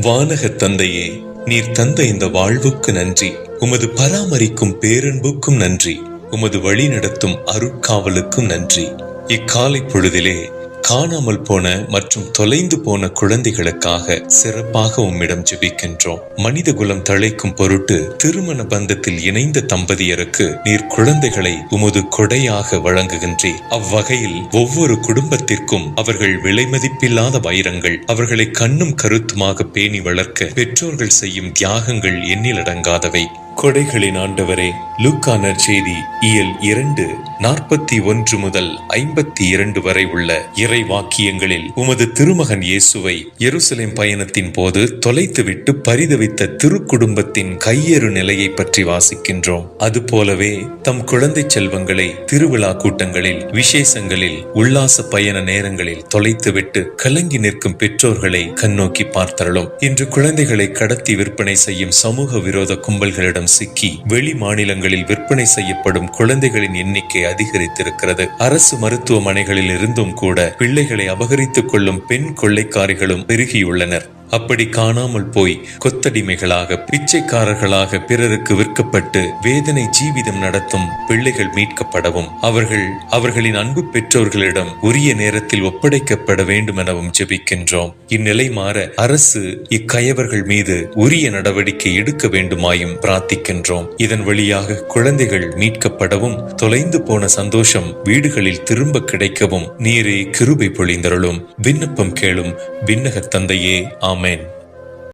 வானக தந்தையே நீர் தந்த இந்த வாழ்வுக்கு நன்றி. உமது பராமரிக்கும் பேரன்புக்கும் நன்றி. உமது வழி நடத்தும் அருட்காவலுக்கும் நன்றி. இக்காலை பொழுதிலே காணாமல் போன மற்றும் தொலைந்து போன குழந்தைகளுக்காக சிறப்பாக உம்மிடம் ஜெபிக்கின்றோம். மனித குலம் தழைக்கும் பொருட்டு திருமண பந்தத்தில் இணைந்த தம்பதியருக்கு நீர் குழந்தைகளை உமது கொடையாக வழங்குகின்றீர். அவ்வகையில் ஒவ்வொரு குடும்பத்திற்கும் அவர்கள் விலைமதிப்பில்லாத வைரங்கள் அவர்களை கண்ணும் கருத்துமாக பேணி வளர்க்க பெற்றோர்கள் செய்யும் தியாகங்கள் எண்ணிலடங்காதவை கொடைகளின் ஆண்டவரே லுக்கானர் செய்தி இயல் இரண்டு நாற்பத்தி ஒன்று முதல் ஐம்பத்தி இரண்டு வரை உள்ள இறை வாக்கியங்களில் உமது திருமகன் இயேசுவை எருசலேம் பயணத்தின் போது தொலைத்துவிட்டு பரிதவித்த திருக்குடும்பத்தின் கையேறு நிலையை பற்றி வாசிக்கின்றோம். அதுபோலவே தம் குழந்தை செல்வங்களை திருவிழா கூட்டங்களில் விசேஷங்களில் உல்லாச பயண நேரங்களில் தொலைத்துவிட்டு கலங்கி நிற்கும் பெற்றோர்களை கண்ணோக்கி பார்த்தருளும். இன்று குழந்தைகளை கடத்தி விற்பனை செய்யும் சமூக விரோத கும்பல்களிடம் சிக்கி வெளி மாநிலங்களில் விற்பனை செய்யப்படும் குழந்தைகளின் எண்ணிக்கை அதிகரித்திருக்கிறது. அரசு மருத்துவமனைகளில் இருந்தும் கூட பிள்ளைகளை அபகரித்துக் கொள்ளும் பெண் கொள்ளைக்காரிகளும் பெருகியுள்ளனர். அப்படி காணாமல் போய் கொத்தடிமைகளாக பிச்சைக்காரர்களாக பிறருக்கு விற்கப்பட்டு வேதனை ஜீவிதம் நடத்தும் பிள்ளைகள் மீட்கப்படவும் அவர்கள் அவர்களின் அன்பு பெற்றோர்களிடம் உரிய நேரத்தில் ஒப்படைக்கப்பட வேண்டும் எனவும் ஜெபிக்கின்றோம். இந்நிலை மாற அரசு இக்கயவர்கள் மீது உரிய நடவடிக்கை எடுக்க வேண்டுமாயும் பிரார்த்திக்கின்றோம். இதன் வழியாக குழந்தைகள் மீட்கப்படவும் தொலைந்து போன சந்தோஷம் வீடுகளில் திரும்ப கிடைக்கவும் நீரே கிருபை பொழிந்தருளும். விண்ணப்பம் கேளும் விண்ணகத் தந்தையே Amin.